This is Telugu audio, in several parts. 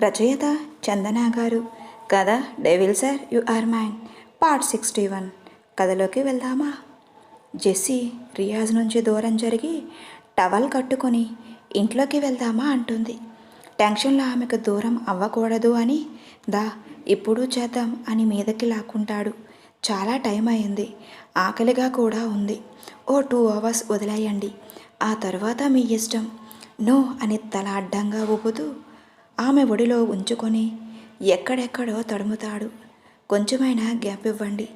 రచయిత చందన గారు. కథ devil sir you are mine. Part sixty one. కథలోకి వెళ్దామా? జెస్సీ రియాజ్ నుంచి దూరం జరిగి టవల్ కట్టుకొని ఇంట్లోకి వెళ్దామా అంటుంది. టెన్షన్లో ఆమెకు దూరం అవ్వకూడదు అని దా ఇప్పుడు చేద్దాం అని మీదకి లాక్కుంటాడు. చాలా టైం అయింది. ఆకలిగా కూడా ఉంది. ఓ టూ అవర్స్ వదిలేయండి. ఆ తర్వాత మీ ఇష్టం. నో అని తల అడ్డంగా ఊపుతూ ఆమె ఒడిలో ఉంచుకొని ఎక్కడెక్కడో తడుముతాడు. కొంచెమైనా గ్యాప్ ఇవ్వండి.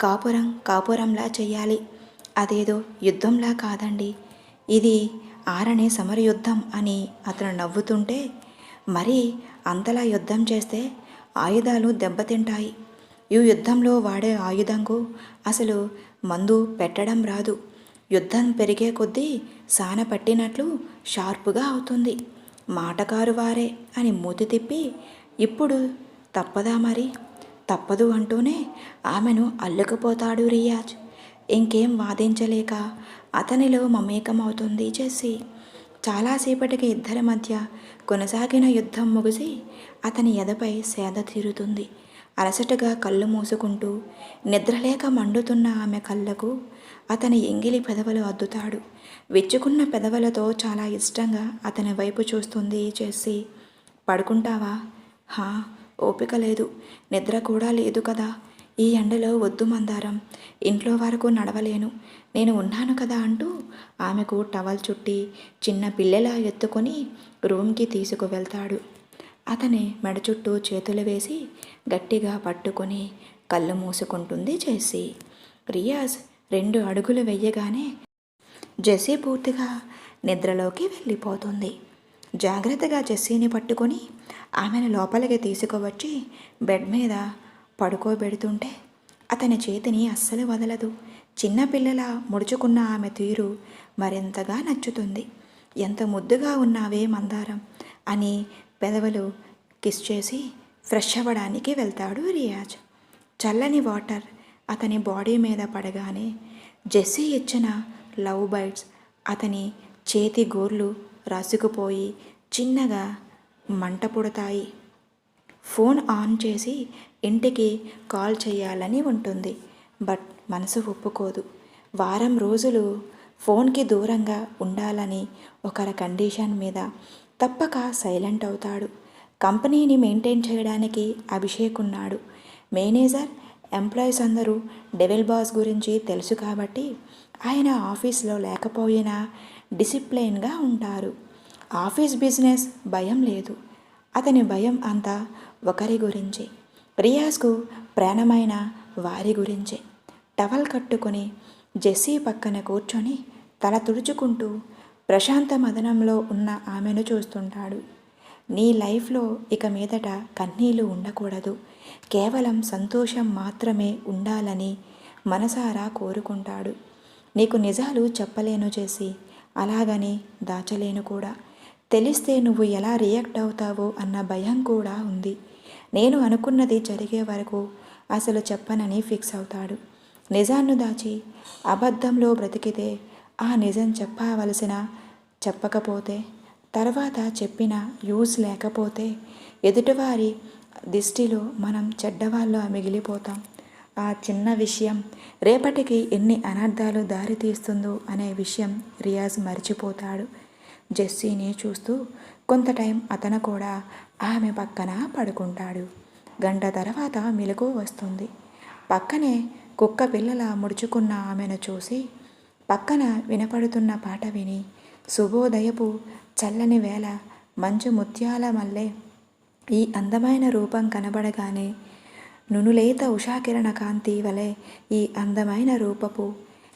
కాపురం కాపురంలా చెయ్యాలి. అదేదో యుద్ధంలా కాదండి. ఇది ఆరని సమరయుద్ధం అని అతను నవ్వుతుంటే మరి అంతలా యుద్ధం చేస్తే ఆయుధాలు దెబ్బతింటాయి. ఈ యుద్ధంలో వాడే ఆయుధంకు అసలు మందు పెట్టడం రాదు. యుద్ధం పెరిగే కొద్దీ సాన పట్టినట్లు షార్పుగా అవుతుంది. మాటకారు వారే అని మూతి తిప్పి ఇప్పుడు తప్పదా మరి? తప్పదు అంటూనే ఆమెను అల్లుకుపోతాడు రియాజ్. ఇంకేం వాదించలేక అతనిలో మమేకమవుతుంది చేసి చాలాసేపటికి ఇద్దరి మధ్య కొనసాగిన యుద్ధం ముగిసి అతని ఎదపై సేద తీరుతుంది. అలసటగా కళ్ళు మూసుకుంటూ నిద్రలేక మండుతున్న ఆమె కళ్ళకు అతని ఎంగిలి పెదవులు అద్దుతాడు. విచ్చుకున్న పెదవులతో చాలా ఇష్టంగా అతని వైపు చూస్తుంది చేసి పడుకుంటావా? హా ఓపిక లేదు. నిద్ర కూడా లేదు కదా. ఈ ఎండలో వద్దు మందారం. ఇంట్లో వరకు నడవలేను. నేను ఉన్నాను కదా అంటూ ఆమెకు టవల్ చుట్టి చిన్న పిల్లలా ఎత్తుకొని రూమ్కి తీసుకువెళ్తాడు. అతని మెడ చుట్టూ చేతులు వేసి గట్టిగా పట్టుకొని కళ్ళు మూసుకుంటుంది చేసి. రియాజ్ రెండు అడుగులు వెయ్యగానే జెస్సీ పూర్తిగా నిద్రలోకి వెళ్ళిపోతుంది. జాగ్రత్తగా జెస్సీని పట్టుకొని ఆమెను లోపలికి తీసుకువచ్చి బెడ్ మీద పడుకోబెడుతుంటే అతని చేతిని అస్సలు వదలదు. చిన్నపిల్లల ముడుచుకున్న ఆమె తీరు మరింతగా నచ్చుతుంది. ఎంత ముద్దుగా ఉన్నావే మందారం అని పెదవులు కిస్ చేసి ఫ్రెష్ అవ్వడానికి వెళ్తాడు రియాజ్. చల్లని వాటర్ అతని బాడీ మీద పడగానే జెస్సీ ఇచ్చిన లవ్ బైట్స్ అతని చేతి గోర్లు రాసుకుపోయి చిన్నగా మంట పుడతాయి ఫోన్ ఆన్ చేసి ఇంటికి కాల్ చేయాలని ఉంటుంది. బట్ మనసు ఒప్పుకోదు. వారం రోజులు ఫోన్కి దూరంగా ఉండాలని ఒకరి కండిషన్ మీద తప్పక సైలెంట్ అవుతాడు. కంపెనీని మెయింటైన్ చేయడానికి అభిషేక్ ఉన్నాడు. మేనేజర్ ఎంప్లాయీస్ అందరూ డెవిల్ బాస్ గురించి తెలుసు కాబట్టి ఆయన ఆఫీస్లో లేకపోయినా డిసిప్లైన్గా ఉంటారు. ఆఫీస్ బిజినెస్ భయం లేదు. అతని భయం అంతా ఒకరి గురించి. రియాజ్కు ప్రాణమైన వారి గురించే. టవల్ కట్టుకొని జెస్సీ పక్కన కూర్చొని తల తుడుచుకుంటూ ప్రశాంత మదనంలో ఉన్న ఆమెను చూస్తుంటాడు. నీ లైఫ్లో ఇక మీదట కన్నీళ్ళు ఉండకూడదు. కేవలం సంతోషం మాత్రమే ఉండాలని మనసారా కోరుకుంటాడు. నీకు నిజాలు చెప్పలేను చేసి అలాగని దాచలేను కూడా. తెలిస్తే నువ్వు ఎలా రియాక్ట్ అవుతావో అన్న భయం కూడా ఉంది. నేను అనుకున్నది జరిగే వరకు అసలు చెప్పనని ఫిక్స్ అవుతాడు. నిజాన్ని దాచి అబద్ధంలో బ్రతికితే ఆ నిజం చెప్పవలసిన చెప్పకపోతే తర్వాత చెప్పిన యూజ్ లేకపోతే ఎదుటివారి దిష్టిలో మనం చెడ్డవాళ్ళ మిగిలిపోతాం. ఆ చిన్న విషయం. రేపటికి ఎన్ని అనర్థాలు దారితీస్తుందో అనే విషయం రియాజ్ మర్చిపోతాడు. జెస్సీని చూస్తూ కొంత టైం అతను కూడా ఆమె పక్కన పడుకుంటాడు. గంట తర్వాత మెలకు వస్తుంది. పక్కనే కుక్క పిల్లల ముడుచుకున్న ఆమెను చూసి పక్కన వినపడుతున్న పాట విని శుభోదయపు చల్లని వేళ మంచు ముత్యాల మల్లె ఈ అందమైన రూపం కనబడగానే నునులేత ఉషాకిరణ కాంతి వలె ఈ అందమైన రూపపు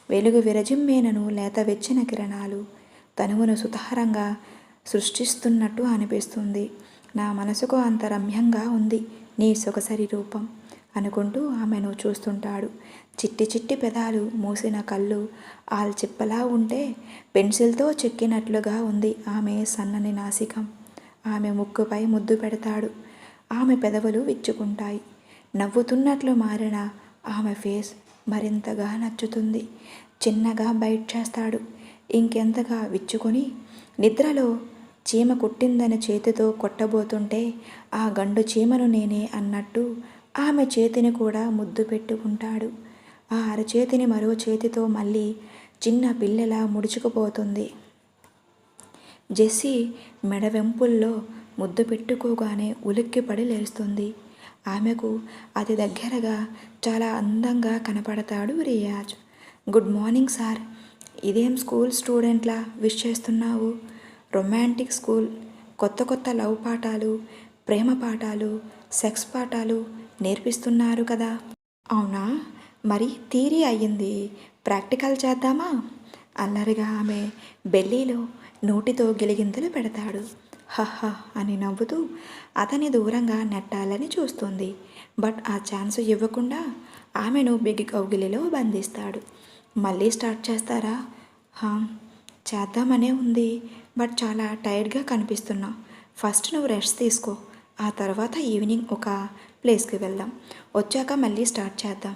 వెలుగు విరజిమ్మేనను లేత వెచ్చిన కిరణాలు తనువును సుతారంగా సృష్టిస్తున్నట్టు అనిపిస్తుంది. నా మనసుకు అంత రమ్యంగా ఉంది నీ సొగసరి రూపం అనుకుంటూ ఆమెను చూస్తుంటాడు. చిట్టి చిట్టి పెదాలు మూసిన కళ్ళు ఆల్చిప్పలా ఉంటే పెన్సిల్తో చెక్కినట్లుగా ఉంది ఆమె సన్నని నాసికం. ఆమె ముక్కుపై ముద్దు పెడతాడు. ఆమె పెదవులు విచ్చుకుంటాయి. నవ్వుతున్నట్లు మారిన ఆమె ఫేస్ మరింతగా నచ్చుతుంది. చిన్నగా బైట్ చేస్తాడు. ఇంకెంతగా విచ్చుకొని నిద్రలో చీమ కుట్టిందని చేతితో కొట్టబోతుంటే ఆ గండు చీమను నేనే అన్నట్టు ఆమె చేతిని కూడా ముద్దు పెట్టుకుంటాడు. ఆ అరచేతిని మరో చేతితో మళ్ళీ చిన్న పిల్లలా ముడుచుకుపోతుంది. జెస్సీ మెడ వెంపుల్లో ముద్దు పెట్టుకోగానే ఉలిక్కిపడి లేస్తుంది. ఆమెకు అతి దగ్గరగా చాలా అందంగా కనపడతాడు రియాజ్. Good morning sir. ఇదేం స్కూల్ స్టూడెంట్లా విష్ చేస్తున్నావు? Romantic school. కొత్త కొత్త లవ్ పాఠాలు ప్రేమ పాఠాలు సెక్స్ పాఠాలు నేర్పిస్తున్నారు కదా. అవునా? మరి థీరీ అయ్యింది. ప్రాక్టికల్ చేద్దామా? అల్లరిగా ఆమె బెల్లీలో నోటితో గిలిగింతలు పెడతాడు. హహ అని నవ్వుతూ అతని దూరంగా నెట్టాలని చూస్తుంది. బట్ ఆ ఛాన్స్ ఇవ్వకుండా ఆమెను బిగి కౌగిలిలో బంధిస్తాడు. మళ్ళీ స్టార్ట్ చేస్తారా? హా చేద్దామనే ఉంది. బట్ చాలా టైర్డ్గా కనిపిస్తున్నా. ఫస్ట్ నువ్వు రెస్ట్ తీసుకో. ఆ తర్వాత ఈవినింగ్ ఒక ప్లేస్కి వెళ్దాం. వచ్చాక మళ్ళీ స్టార్ట్ చేద్దాం.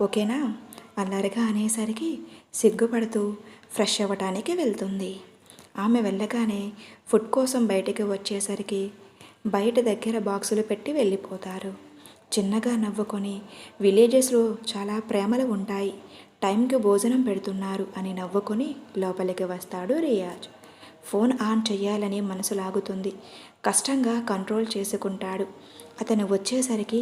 ఓకేనా? అల్లరిగా అనేసరికి సిగ్గుపడుతూ ఫ్రెష్ అవ్వటానికి వెళ్తుంది. ఆమె వెళ్ళగానే ఫుడ్ కోసం బయటికి వచ్చేసరికి బయట దగ్గర బాక్సులు పెట్టి వెళ్ళిపోతారు. చిన్నగా నవ్వుకొని విలేజెస్లో చాలా ప్రేమలు ఉంటాయి. టైంకి భోజనం పెడుతున్నారు అని నవ్వుకొని లోపలికి వస్తాడు రియాజ్. ఫోన్ ఆన్ చేయాలని మనసు లాగుతుంది. కష్టంగా కంట్రోల్ చేసుకుంటాడు. అతను వచ్చేసరికి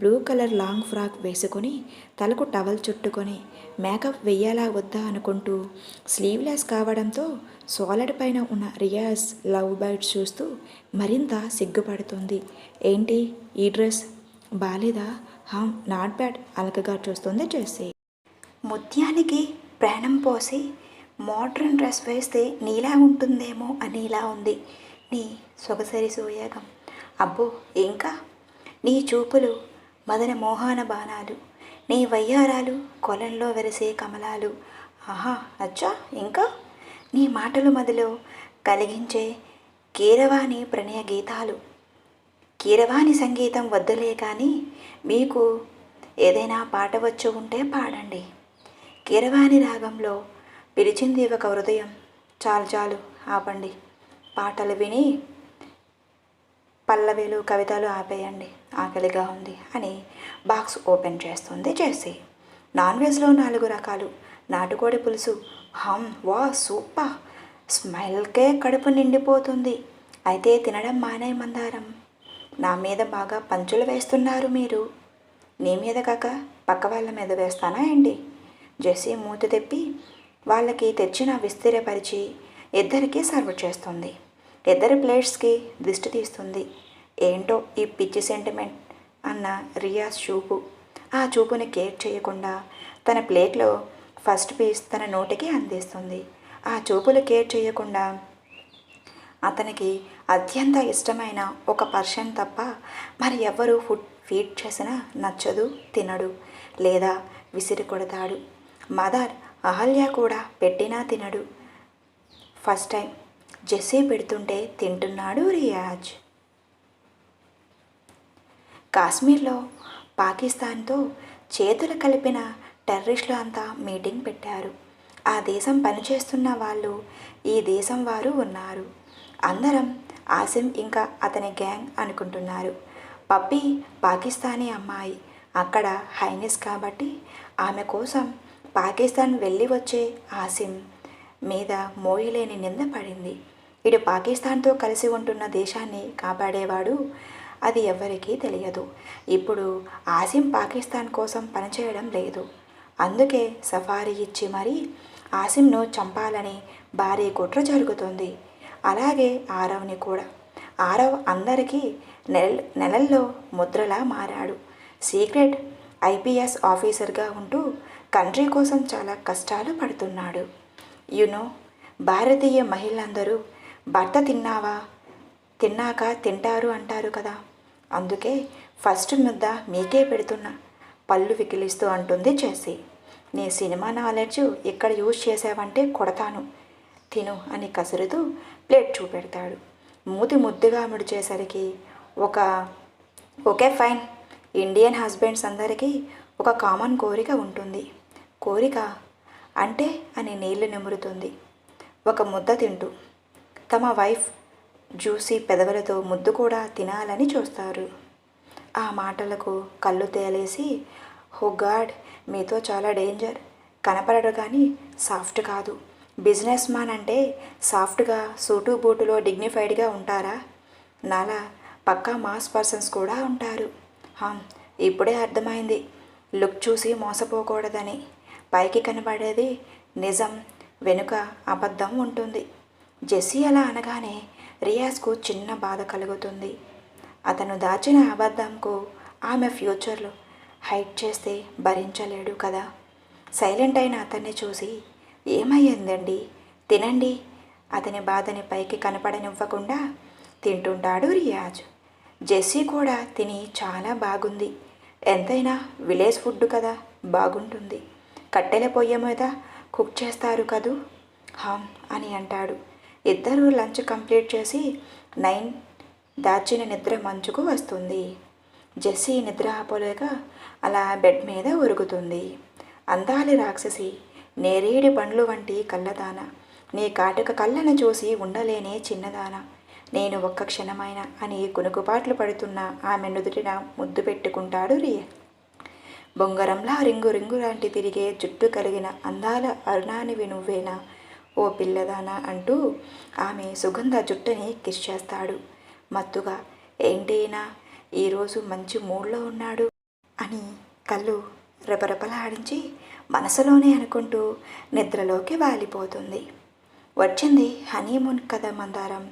బ్లూ కలర్ లాంగ్ ఫ్రాక్ వేసుకొని తలకు టవల్ చుట్టుకొని మేకప్ వెయ్యాలా వద్దా అనుకుంటూ స్లీవ్లెస్ కావడంతో సోలడ్ పైన ఉన్న రియాజ్ లవ్ బైట్ చూస్తూ మరింత సిగ్గుపడుతుంది. ఏంటి? ఈ డ్రెస్ బాలేదా? హామ్ నాట్ బ్యాడ్ అలకగా చూస్తుంది జెస్సీ. ముత్యానికి ప్రాణం పోసి మోడ్రన్ డ్రెస్ వేస్తే నీలా ఉంటుందేమో అని ఇలా ఉంది నీ సొగసరి సూయాగం. అబ్బో ఇంకా నీ చూపులు మదన మోహాన బాణాలు. నీ వయ్యారాలు కొలంలో వెరిసే కమలాలు. ఆహా అచ్చా ఇంకా? నీ మాటలు మదిలో కలిగించే కీరవాణి ప్రణయ గీతాలు. కీరవాణి సంగీతం వద్దులే కానీ మీకు ఏదైనా పాట వచ్చి ఉంటే పాడండి. కీరవాణి రాగంలో పిలిచింది ఒక హృదయం. చాలు చాలు ఆపండి. పాటలు విని పల్లవిలు కవితలు ఆపేయండి. ఆకలిగా ఉంది అని బాక్స్ ఓపెన్ చేస్తుంది చేసి నాన్ వెజ్లో నాలుగు రకాలు. నాటుకోడి పులుసు. హమ్ వా సూపర్. స్మైల్కే కడుపు నిండిపోతుంది. అయితే తినడం మానే మందారం. నా మీద బాగా పంచులు వేస్తున్నారు మీరు. నీ మీద కాక పక్క వాళ్ళ మీద వేస్తానా ఏంటి? జెస్సీ మూత తెప్పి వాళ్ళకి తెచ్చిన విస్తీరపరిచి ఇద్దరికి సర్వ్ చేస్తుంది. ఇద్దరి ప్లేట్స్కి దిష్టి తీస్తుంది. ఏంటో ఈ పిచ్చి సెంటిమెంట్ అన్న రియాస్ చూపు. ఆ చూపుని కేర్ చేయకుండా తన ప్లేట్లో ఫస్ట్ పీస్ తన నోటికి అందిస్తుంది. ఆ చూపులు కేర్ చేయకుండా అతనికి అత్యంత ఇష్టమైన ఒక పర్షన్ తప్ప మరి ఎవ్వరూ ఫుడ్ ఫీడ్ చేసినా నచ్చదు తినడు లేదా విసిరి కొడతాడు. మదర్ అహల్య కూడా పెట్టినా తినడు. ఫస్ట్ టైం జెస్సీ పెడుతుంటే తింటున్నాడు రియాజ్. కాశ్మీర్లో పాకిస్తాన్తో చేతులు కలిపిన టెర్రరిస్టులు అంతా మీటింగ్ పెట్టారు. ఆ దేశం పనిచేస్తున్న వాళ్ళు ఈ దేశం వారు ఉన్నారు. అందరం ఆసిమ్ ఇంకా అతని గ్యాంగ్ అనుకుంటున్నారు. పప్పి పాకిస్తానీ అమ్మాయి. అక్కడ హైనెస్ కాబట్టి ఆమె కోసం పాకిస్తాన్ వెళ్ళి వచ్చే ఆసిమ్ మీద మోయలేని నింద పడింది. ఇటు పాకిస్తాన్తో కలిసి ఉంటున్న దేశాన్ని కాపాడేవాడు అది ఎవరికీ తెలియదు. ఇప్పుడు ఆసిమ్ పాకిస్తాన్ కోసం పనిచేయడం లేదు. అందుకే సఫారీ ఇచ్చి మరీ ఆసిమ్ను చంపాలని భారీ కుట్ర జరుగుతుంది. అలాగే ఆరవ్ని కూడా. ఆరవ్ అందరికీ నెల నెలల్లో ముద్రలా మారాడు. సీక్రెట్ ఐపీఎస్ ఆఫీసర్గా ఉంటూ కంట్రీ కోసం చాలా కష్టాలు పడుతున్నాడు. యునో భారతీయ మహిళలందరూ భర్త తిన్నావా? తిన్నాక తింటారు అంటారు కదా. అందుకే ఫస్ట్ ముద్ద మీకే పెడుతున్నా. పళ్ళు వికిలిస్తూ అంటుంది చేసి. నీ సినిమా నాలెడ్జ్ ఇక్కడ యూజ్ చేసావంటే కొడతాను. తిను అని కసురుతూ ప్లేట్ చూపెడతాడు. మూతి ముద్దుగా ముడిచేసరికి ఒక ఓకే ఫైన్. ఇండియన్ హస్బెండ్స్ అందరికీ ఒక కామన్ కోరిక ఉంటుంది. కోరిక అంటే అని నీళ్ళు నిమురుతుంది. ఒక ముద్ద తింటూ. తమ వైఫ్ జ్యూసీ పెదవులతో ముద్దు కూడా తినాలని చూస్తారు. ఆ మాటలకు కళ్ళు తేలేసి హో గాడ్ మీతో చాలా డేంజర్. కనపడరు కానీ సాఫ్ట్ కాదు. బిజినెస్ మ్యాన్ అంటే సాఫ్ట్గా సూటు బూటులో డిగ్నిఫైడ్గా ఉంటారా? నాలా పక్కా మాస్ పర్సన్స్ కూడా ఉంటారు. ఇప్పుడే అర్థమైంది. లుక్ చూసి మోసపోకూడదని. పైకి కనబడేది నిజం వెనుక అబద్ధం ఉంటుంది. జెస్సీ అలా అనగానే రియాజ్కు చిన్న బాధ కలుగుతుంది. అతను దాచిన అబద్ధంకు ఆమె ఫ్యూచర్లో హైట్ చేస్తే భరించలేడు కదా. సైలెంట్ అయిన అతన్ని చూసి ఏమయ్యిందండి? తినండి. అతని బాధని పైకి కనపడనివ్వకుండా తింటుంటాడు రియాజ్. జెస్సీ కూడా తిని చాలా బాగుంది. ఎంతైనా విలేజ్ ఫుడ్ కదా బాగుంటుంది. కట్టెల పొయ్యి మీద కుక్ చేస్తారు కదూ? హామ్ అని అంటాడు. ఇద్దరూ లంచ్ కంప్లీట్ చేసి నైన్ దాచిన నిద్ర మంచుకు వస్తుంది. జెస్సీ నిద్ర ఆపలేక అలా బెడ్ మీద ఉరుగుతుంది. అందాలి రాక్షసి నేరేడి పండ్లు వంటి కళ్ళదాన నీ కాటుక కళ్ళను చూసి ఉండలేనే చిన్నదాన. నేను ఒక్క క్షణమైన అని కునుకుపాట్లు పడుతున్న ఆమె నుదుటిన ముద్దు పెట్టుకుంటాడు రియ. బొంగరంలా రింగు రింగు లాంటి తిరిగే జుట్టు కలిగిన అందాల అరుణానివి నువ్వేనా? ఓ పిల్లదానా అంటూ ఆమె సుగంధ జుట్టుని కిస్ చేస్తాడు. మత్తుగా ఏంటైనా? ఈరోజు మంచి మూడ్లో ఉన్నాడు అని కళ్ళు రెపరెపలాడించి మనసులోనే అనుకుంటూ నిద్రలోకి వాలిపోతుంది. వచ్చింది హనీమూన్ కథ మందారం.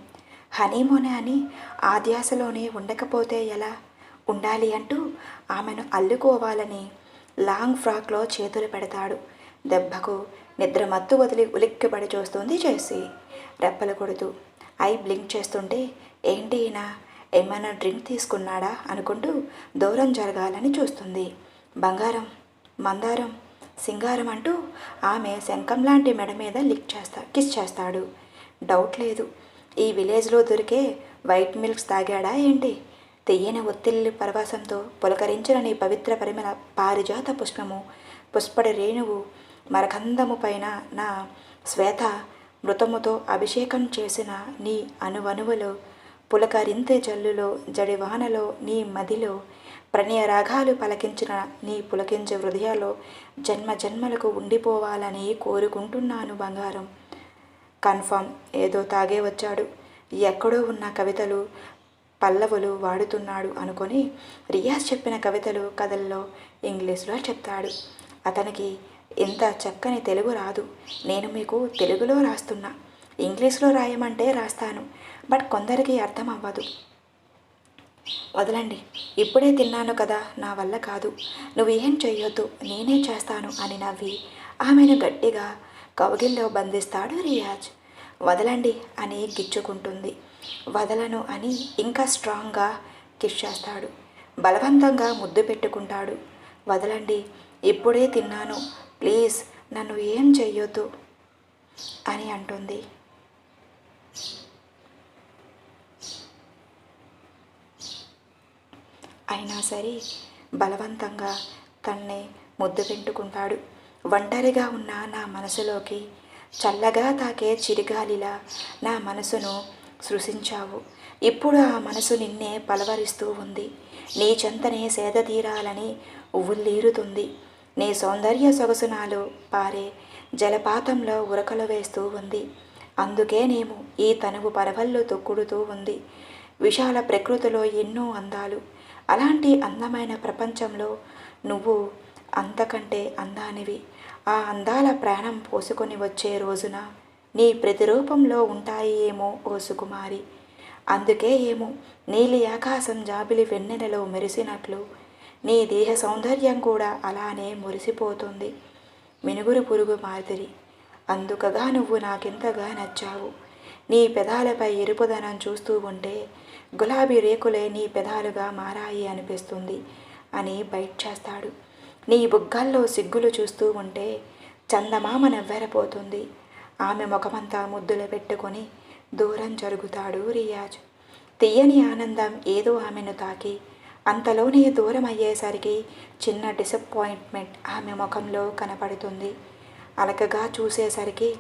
హనీమూన్ అని ఆధ్యాసలోనే ఉండకపోతే ఎలా? ఉండాలి అంటూ ఆమెను అల్లుకోవాలని లాంగ్ ఫ్రాక్లో చేతులు పెడతాడు. దెబ్బకు నిద్ర మత్తు వదిలి ఉలిక్కిపడి చూస్తుంది చేసి రెప్పలు కొడుతూ ఐ బ్లింక్ చేస్తుంటే ఏంటి ఈయన? ఏమైనా డ్రింక్ తీసుకున్నాడా? అనుకుంటూ దూరం జరగాలని చూస్తుంది. బంగారం మందారం సింగారం అంటూ ఆమె శంఖం లాంటి మెడ మీద లిక్ చేస్తా కిస్ చేస్తాడు. డౌట్ లేదు. ఈ విలేజ్లో దొరికే వైట్ మిల్క్స్ తాగాడా ఏంటి? తెయ్యని ఒత్తిల్లి పరవాసంతో పులకరించిన నీ పవిత్ర పరిమళ పారిజాత పుష్పము పుష్పడి రేణువు మరకందము పైన నా శ్వేత మృతముతో అభిషేకం చేసిన నీ అనువనువులో పులకరింతే జల్లులో జడివానలో నీ మదిలో ప్రణయ రాగాలు పలకించిన నీ పులకించే హృదయాలో జన్మ జన్మలకు ఉండిపోవాలని కోరుకుంటున్నాను బంగారం. కన్ఫర్మ్ ఏదో తాగే వచ్చాడు. ఎక్కడో ఉన్న కవితలు పల్లవులు వాడుతున్నాడు అనుకొని రియాజ్ చెప్పిన కవితలు కథల్లో ఇంగ్లీష్లో చెప్తాడు. అతనికి ఇంత చక్కని తెలుగు రాదు. నేను మీకు తెలుగులో రాస్తున్నా. ఇంగ్లీష్లో రాయమంటే రాస్తాను. బట్ కొందరికి అర్థం అవ్వదు. వదలండి. ఇప్పుడే తిన్నాను కదా నా వల్ల కాదు. నువ్వు ఏం చెయ్యొద్దు నేనే చేస్తాను అని నవ్వి ఆమెను గట్టిగా కౌగిల్లో బంధిస్తాడు రియాజ్. వదలండి అని గిచ్చుకుంటుంది. వదలను అని ఇంకా స్ట్రాంగ్గా కిష్ చేస్తాడు. బలవంతంగా ముద్దు పెట్టుకుంటాడు. వదలండి ఇప్పుడే తిన్నాను. ప్లీజ్ నన్ను ఏం చెయ్యొద్దు అని అంటుంది. అయినా సరే బలవంతంగా తన్నే ముద్దు పెట్టుకుంటాడు. ఒంటరిగా ఉన్న నా మనసులోకి చల్లగా తాకే చిరుగాలిలా నా మనసును సృశించావు. ఇప్పుడు ఆ మనసు నిన్నే పలవరిస్తూ ఉంది. నీ చెంతనే సేద తీరాలని ఉవ్వులీరుతుంది నీ సౌందర్య సొగసునాలు పారే జలపాతంలో ఉరకలు వేస్తూ ఉంది. అందుకే నేము ఈ తనువు పరవళ్ళు తొక్కుడుతూ ఉంది. విశాల ప్రకృతిలో ఎన్నో అందాలు. అలాంటి అందమైన ప్రపంచంలో నువ్వు అంతకంటే అందానివి. ఆ అందాల ప్రాణం పోసుకొని వచ్చే రోజున నీ ప్రతిరూపంలో ఉంటాయి ఏమో ఓ సుకుమారి. అందుకే ఏమో నీలి ఆకాశం జాబిలి వెన్నెలలో మెరిసినట్లు నీ దేహ సౌందర్యం కూడా అలానే మురిసిపోతుంది. మినుగురు పురుగు మాదిరి. అందుకగా నువ్వు నాకెంతగా నచ్చావు. నీ పెదాలపై ఎరుపుదనం చూస్తూ ఉంటే గులాబీ రేకులే నీ పెదాలుగా మారాయి అనిపిస్తుంది అని బయట చేస్తాడు. నీ బుగ్గల్లో సిగ్గులు చూస్తూ ఉంటే చందమామ నవ్వెరపోతుంది. ఆమె ముఖమంతా ముద్దులు పెట్టుకొని దూరం జరుగుతాడు రియాజ్. తీయని ఆనందం ఏదో ఆమెను తాకి అంతలోనే దూరం అయ్యేసరికి చిన్న డిసప్పాయింట్మెంట్ ఆమె ముఖంలో కనపడుతుంది. అలకగా చూసేసరికి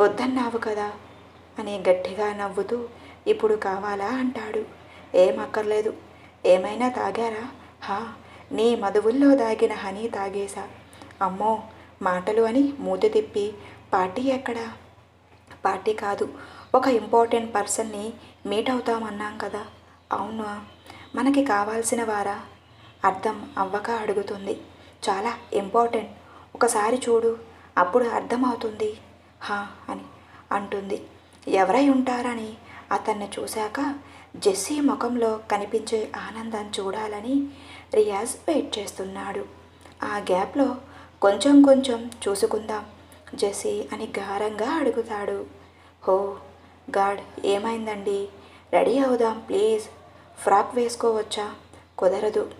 వద్దన్నావు కదా అని గట్టిగా నవ్వుతూ ఇప్పుడు కావాలా? అంటాడు. ఏం అక్కర్లేదు ఏమైనా తాగారా? హా నీ మధువుల్లో దాగిన హనీ తాగేశా. అమ్మో మాటలు అని మూత తిప్పి పార్టీ ఎక్కడా? పార్టీ కాదు. ఒక ఇంపార్టెంట్ పర్సన్ని మీట్ అవుతామన్నాం కదా. అవునా? మనకి కావాల్సిన వారా? అర్థం అవ్వక అడుగుతుంది. చాలా ఇంపార్టెంట్. ఒకసారి చూడు అప్పుడు అర్థమవుతుంది. హా అని అంటుంది. ఎవరై ఉంటారని అతన్ని చూశాక జెస్సీ ముఖంలో కనిపించే ఆనందం చూడాలని రియాజ్ వెయిట్ చేస్తున్నాడు. ఆ గ్యాప్లో కొంచెం కొంచెం చూసుకుందాం జెస్సీ అని గారంగా అడుగుతాడు. హో గాడ్ ఏమైందండి? రెడీ అవుదాం ప్లీజ్. ఫ్రాక్ వేసుకోవచ్చా? కుదరదు.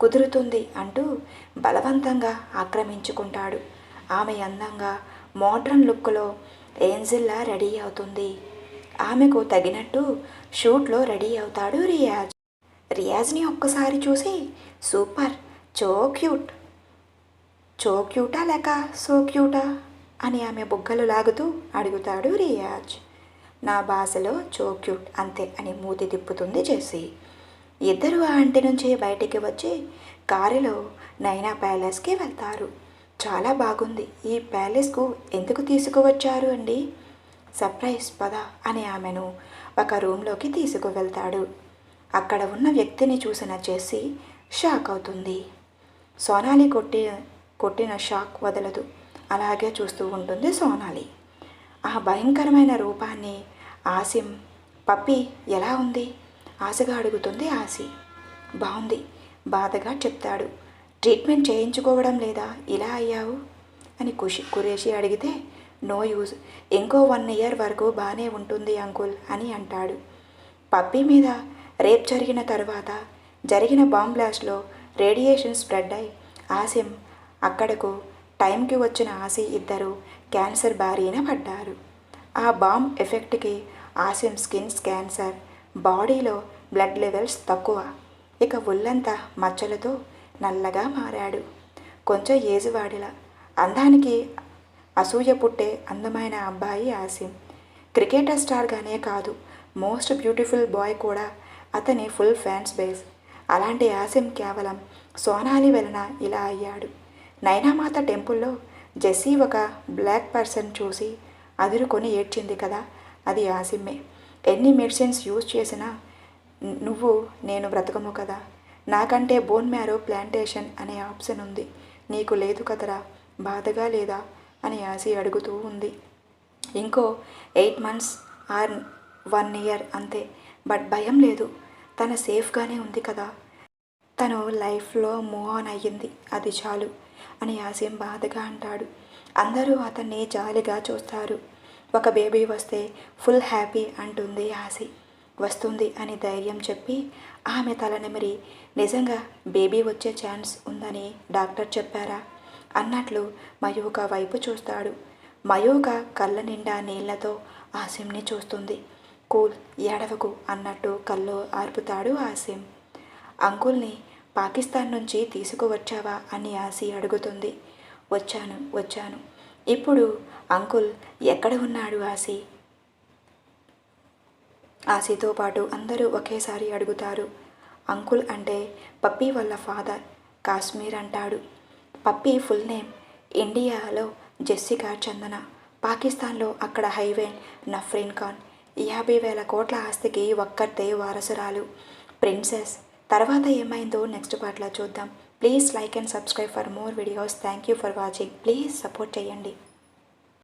కుదురుతుంది అంటూ బలవంతంగా ఆక్రమించుకుంటాడు. ఆమె అందంగా మోడ్రన్ లుక్లో ఏంజిల్లా రెడీ అవుతుంది. ఆమెకు తగినట్టు షూట్లో రెడీ అవుతాడు రియాజ్. రియాజ్ని ఒక్కసారి చూసి సూపర్ చో క్యూట్. చో క్యూటా లేక సో క్యూటా? అని ఆమె బుగ్గలు లాగుతూ అడుగుతాడు రియాజ్. నా భాషలో చో క్యూట్ అంతే అని మూతి తిప్పుతుంది జెస్సీ ఇద్దరు ఆ ఇంటి నుంచి బయటికి వచ్చి కారులో నైనా ప్యాలెస్కి వెళ్తారు. చాలా బాగుంది. ఈ ప్యాలెస్కు ఎందుకు తీసుకువచ్చారు అండి? సర్ప్రైజ్ పద అని ఆమెను ఒక రూమ్లోకి తీసుకువెళ్తాడు. అక్కడ ఉన్న వ్యక్తిని చూసిన చేసి షాక్ అవుతుంది. సోనాలి కొట్టి కొట్టిన షాక్ వదలదు. అలాగే చూస్తూ ఉంటుంది సోనాలి. ఆ భయంకరమైన రూపాన్ని ఆసిం పప్పి ఎలా ఉంది? ఆశగా అడుగుతుంది ఆసి బాగుంది బాధగా చెప్తాడు. ట్రీట్మెంట్ చేయించుకోవడం లేదా? ఇలా అయ్యావు? అని కుషి కురేషి అడిగితే నో యూజ్. ఇంకో వన్ ఇయర్ వరకు బాగానే ఉంటుంది అంకుల్ అని అంటాడు. పప్పి మీద రేప్ జరిగిన తర్వాత జరిగిన బాంబ్ బ్లాస్ట్లో రేడియేషన్ స్ప్రెడ్ అయి ఆసిం అక్కడకు టైంకి వచ్చిన ఆసి ఇద్దరు క్యాన్సర్ బారిన పడ్డారు. ఆ బాంబ్ ఎఫెక్ట్కి ఆసిమ్ స్కిన్స్ క్యాన్సర్. బాడీలో బ్లడ్ లెవెల్స్ తక్కువ. ఇక ఒళ్ళంతా మచ్చలతో నల్లగా మారాడు. కొంచెం ఏజువాడిలా. అందానికి అసూయ పుట్టే అందమైన అబ్బాయి ఆసిమ్. క్రికెటర్ స్టార్గానే కాదు మోస్ట్ బ్యూటిఫుల్ బాయ్ కూడా అతని ఫుల్ ఫ్యాన్స్ బేస్. అలాంటి ఆసిమ్ కేవలం సోనాలి వలన ఇలా అయ్యాడు. నైనామాత టెంపుల్లో జెస్సీ ఒక బ్లాక్ పర్సన్ చూసి అదురుకొని ఏడ్చింది కదా అది ఆసిమ్మే ఎన్ని మెడిసిన్స్ యూజ్ చేసినా నువ్వు నేను బ్రతకము కదా. నాకంటే బోన్ మ్యారో ప్లాంటేషన్ అనే ఆప్షన్ ఉంది. నీకు లేదు కదరా బాధగా లేదా అని ఆసి అడుగుతూ ఉంది. ఇంకో eight months or one year అంతే. బట్ భయం లేదు. తన సేఫ్గానే ఉంది కదా. తను లైఫ్లో మూవ్ ఆన్ అయ్యింది. అది చాలు అని ఆసిం బాధగా అంటాడు. అందరూ అతన్ని జాలిగా చూస్తారు. ఒక బేబీ వస్తే ఫుల్ హ్యాపీ అంటుంది ఆసి వస్తుంది అని ధైర్యం చెప్పి ఆమె తలనిమిరి నిజంగా బేబీ వచ్చే ఛాన్స్ ఉందని డాక్టర్ చెప్పారా? అన్నట్లు మయూక వైపు చూస్తాడు. మయూక కళ్ళ నిండా నీళ్ళతో ఆసిమ్ని చూస్తుంది. కూల్ ఏడవకు అన్నట్టు కళ్ళు ఆర్పుతాడు ఆసిం అంకుల్ని పాకిస్తాన్ నుంచి తీసుకువచ్చావా? అని ఆసి అడుగుతుంది. వచ్చాను వచ్చాను. ఇప్పుడు అంకుల్ ఎక్కడ ఉన్నాడు ఆసి ఆసితో పాటు అందరూ ఒకేసారి అడుగుతారు. అంకుల్ అంటే పప్పీ వాళ్ళ ఫాదర్ కాశ్మీర్ అంటాడు. పప్పీ ఫుల్ నేమ్ ఇండియాలో జెస్సికా చందన. పాకిస్తాన్లో అక్కడ హైవే నఫ్రీన్ ఖాన్. యాభై వేల కోట్ల ఆస్తికి ఒక్కరితే వారసురాలు. ప్రిన్సెస్ తర్వాత ఏమైందో నెక్స్ట్ పార్ట్లో చూద్దాం. Please like and subscribe for more videos thank you for watching please support చేయండి